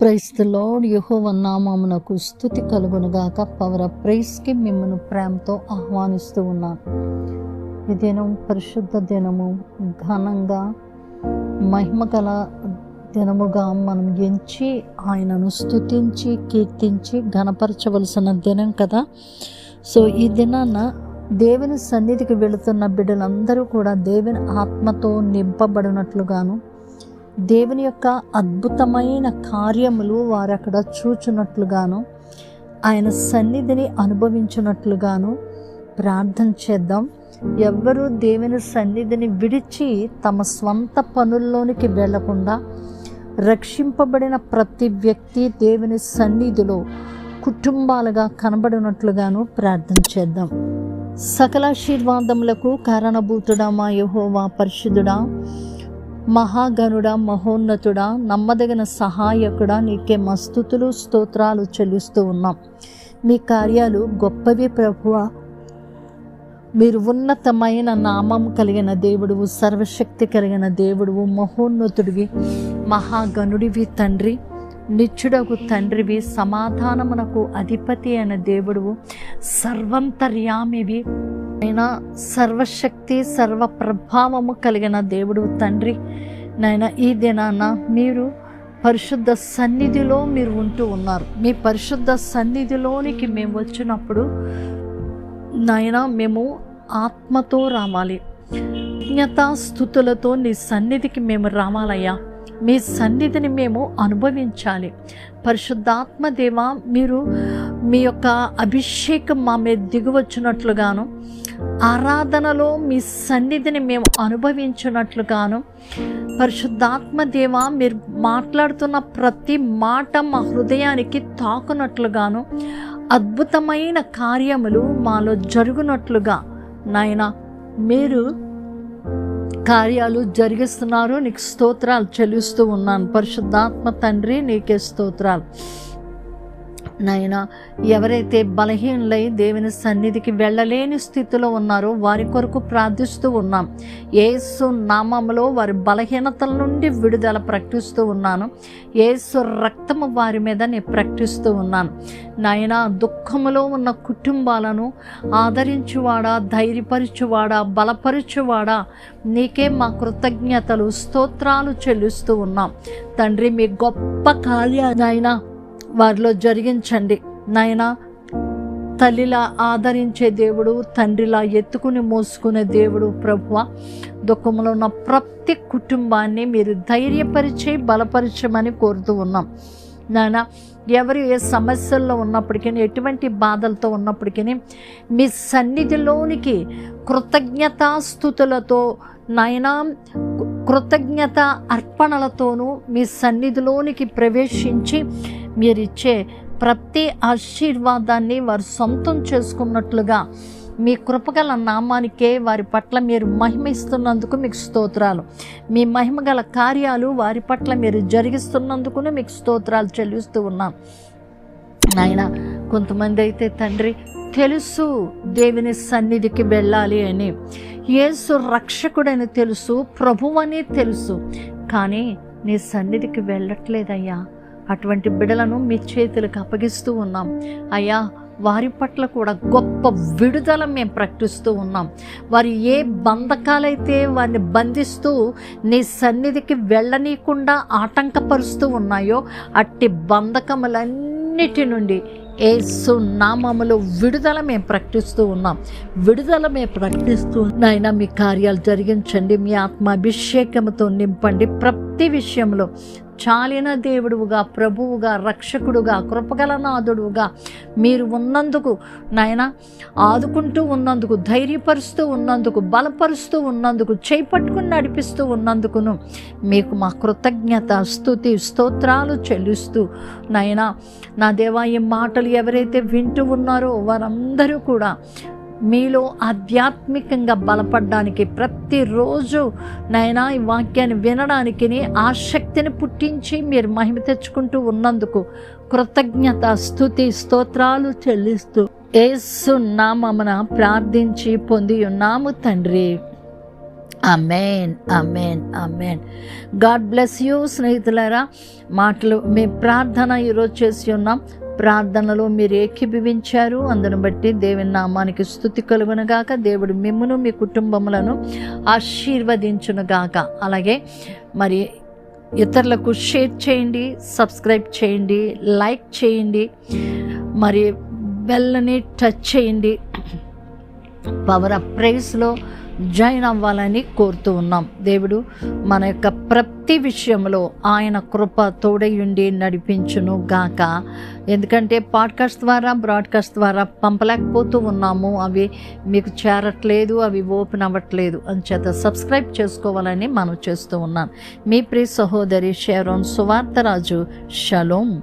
ప్రైస్తులో యహోవ నామమునకు స్థుతి కలుగునుగాక పవర్ ఆఫ్ ప్రైస్కి మిమ్మల్ని ప్రేమతో ఆహ్వానిస్తూ ఉన్నాను. ఈ దినం పరిశుద్ధ దినము. ఘనంగా మహిమగల దినముగా మనం ఎంచి ఆయనను స్థుతించి కీర్తించి ఘనపరచవలసిన దినం కదా. సో ఈ దినాన దేవుని సన్నిధికి వెళుతున్న బిడ్డలందరూ కూడా దేవుని ఆత్మతో నింపబడినట్లుగాను దేవుని యొక్క అద్భుతమైన కార్యములు వారు అక్కడ చూచున్నట్లుగాను ఆయన సన్నిధిని అనుభవించినట్లుగాను ప్రార్థన చేద్దాం. ఎవ్వరూ దేవుని సన్నిధిని విడిచి తమ స్వంత పనుల్లోనికి వెళ్ళకుండా రక్షింపబడిన ప్రతి వ్యక్తి దేవుని సన్నిధిలో కుటుంబాలుగా కనబడినట్లుగాను ప్రార్థన చేద్దాం. సకలాశీర్వాదములకు కారణభూతుడా మా యహోవా పరిశుద్ధుడా. మహాగనుడ మహోన్నతుడా నమ్మదగిన సహాయకుడా నీకే మస్తుతులు స్తోత్రాలు చెల్లిస్తూ ఉన్నాం. మీ కార్యాలు గొప్పవి ప్రభువ. మీరు ఉన్నతమైన నామం కలిగిన దేవుడువు సర్వశక్తి కలిగిన దేవుడువు మహోన్నతుడివి మహాగణుడివి తండ్రి నిత్యుడకు తండ్రివి సమాధానమునకు అధిపతి అయిన దేవుడువు సర్వంతర్యామివి అయినా సర్వశక్తి సర్వ ప్రభావము కలిగిన దేవుడు తండ్రి. నాయన ఈ దినాన మీరు పరిశుద్ధ సన్నిధిలో మీరు ఉంటూ ఉన్నారు. మీ పరిశుద్ధ సన్నిధిలోనికి మేము వచ్చినప్పుడు నాయన మేము ఆత్మతో రావాలి. జ్ఞతా స్థుతులతో నీ సన్నిధికి మేము రావాలయ్యా. మీ సన్నిధిని మేము అనుభవించాలి. పరిశుద్ధాత్మ దేవ మీరు మీ యొక్క అభిషేకం మా మీద దిగువచ్చినట్లుగాను ఆరాధనలో మీ సన్నిధిని మేము అనుభవించినట్లుగాను పరిశుద్ధాత్మ దేవ మీరు మాట్లాడుతున్న ప్రతి మాట మా హృదయానికి తాకునట్లుగాను అద్భుతమైన కార్యములు మాలో జరుగునట్లుగా నాయన మీరు కార్యాలు జరిగిస్తున్నారు నీకు స్తోత్రాలు చెల్లిస్తూ ఉన్నాను. పరిశుద్ధాత్మ తండ్రి నీకే స్తోత్రాలు. నాయన ఎవరైతే బలహీనులై దేవుని సన్నిధికి వెళ్ళలేని స్థితిలో ఉన్నారో వారి కొరకు ప్రార్థిస్తూ ఉన్నాం. ఏసు నామంలో వారి బలహీనతల నుండి విడుదల ప్రకటిస్తూ ఉన్నాను. ఏసు రక్తము వారి మీద నేను ప్రకటిస్తూ ఉన్నాను. నాయన దుఃఖములో ఉన్న కుటుంబాలను ఆదరించువాడా ధైర్యపరచువాడా బలపరచువాడా? నీకే మా కృతజ్ఞతలు స్తోత్రాలు చెల్లిస్తూ ఉన్నాం. తండ్రి మీ గొప్ప కార్యాలైనా వారిలో జరిగించండి. నాయనా తల్లిలా ఆదరించే దేవుడు తండ్రిలా ఎత్తుకుని మోసుకునే దేవుడు ప్రభువ దుఃఖంలో ఉన్న ప్రతి కుటుంబాన్ని మీరు ధైర్యపరిచి బలపరచమని కోరుతూ ఉన్నాం. నాయన ఎవరు ఏ సమస్యల్లో ఉన్నప్పటికీ ఎటువంటి బాధలతో ఉన్నప్పటికీ మీ సన్నిధిలోనికి కృతజ్ఞతాస్థుతులతో నాయన కృతజ్ఞత అర్పణలతోనూ మీ సన్నిధిలోనికి ప్రవేశించి మీరిచ్చే ప్రతి ఆశీర్వాదాన్ని వారు సొంతం చేసుకున్నట్లుగా మీ కృపగల నామానికే వారి పట్ల మీరు మహిమ ఇస్తున్నందుకు మీకు స్తోత్రాలు. మీ మహిమగల కార్యాలు వారి పట్ల మీరు జరిగిస్తున్నందుకు మీకు స్తోత్రాలు చెల్లిస్తూ ఉన్నాను నాయన కొంతమంది అయితే తండ్రి తెలుసు దేవుని సన్నిధికి వెళ్ళాలి అని. యేసు రక్షకుడని తెలుసు ప్రభువని తెలుసు. కానీ నీ సన్నిధికి వెళ్ళట్లేదయ్యా. అటువంటి బిడలను మీ చేతులకు అప్పగిస్తూ ఉన్నాం. అయ్యా వారి పట్ల కూడా గొప్ప విడుదల మేము ప్రకటిస్తూ ఉన్నాం. వారు ఏ బంధకాలైతే వారిని బంధిస్తూ నీ సన్నిధికి వెళ్ళనీయకుండా ఆటంకపరుస్తూ ఉన్నాయో అట్టి బంధకములన్నిటి నుండి ఏసు నామములో విడుదల మేము ప్రకటిస్తూ ఉన్నాం. విడుదల మేము ప్రకటిస్తూ నాయన మీ కార్యాలు జరిగించండి. మీ ఆత్మాభిషేకంతో నింపండి. ప్రతి విషయంలో చాలిన దేవుడుగా ప్రభువుగా రక్షకుడుగా కృపగలనాథుడుగా మీరు ఉన్నందుకు నాయన ఆదుకుంటూ ఉన్నందుకు ధైర్యపరుస్తూ ఉన్నందుకు బలపరుస్తూ ఉన్నందుకు చేపట్టుకుని నడిపిస్తూ ఉన్నందుకును మీకు మా కృతజ్ఞత స్థుతి స్తోత్రాలు చెల్లిస్తూ నాయన నా దేవా ఈ మాటలు ఎవరైతే వింటూ ఉన్నారో వారందరూ కూడా మీలో ఆధ్యాత్మికంగా బలపడడానికి ప్రతిరోజు నైనా ఈ వాక్యాన్ని వినడానికి ఆసక్తిని పుట్టించి మీరు మహిమ తెచ్చుకుంటూ ఉన్నందుకు కృతజ్ఞత స్థుతి స్తోత్రాలు చెల్లిస్తూ ఏసు నామమున ప్రార్థించి పొంది ఉన్నాము తండ్రి. Amen amen amen God bless you స్నేహితులారా మాటలు మీ ప్రార్థన ఈరోజు చేసి ఉన్నాం. ప్రార్థనలో మీరు ఏకీభవించారు. అందును బట్టి దేవుని నామానికి స్థుతి కలుగునుగాక. దేవుడు మిమ్మను మీ కుటుంబములను ఆశీర్వదించునుగాక. అలాగే మరి ఇతరులకు షేర్ చేయండి సబ్స్క్రైబ్ చేయండి లైక్ చేయండి మరి బెల్లని టచ్ చేయండి. పవర్ ఆఫ్ ప్రైస్లో జాయిన్ అవ్వాలని కోరుతూ ఉన్నాం. దేవుడు మన యొక్క ప్రతి విషయంలో ఆయన కృప తోడయుండి నడిపించును గాక. ఎందుకంటే పాడ్కాస్ట్ ద్వారా బ్రాడ్కాస్ట్ ద్వారా పంపలేకపోతూ ఉన్నాము. అవి మీకు చేరట్లేదు అవి ఓపెన్ అవ్వట్లేదు. అంచేత సబ్స్క్రైబ్ చేసుకోవాలని మనం చేస్తూ ఉన్నాను. మీ ప్రియ సహోదరి షేరోన్ సువార్తరాజు. షలోం.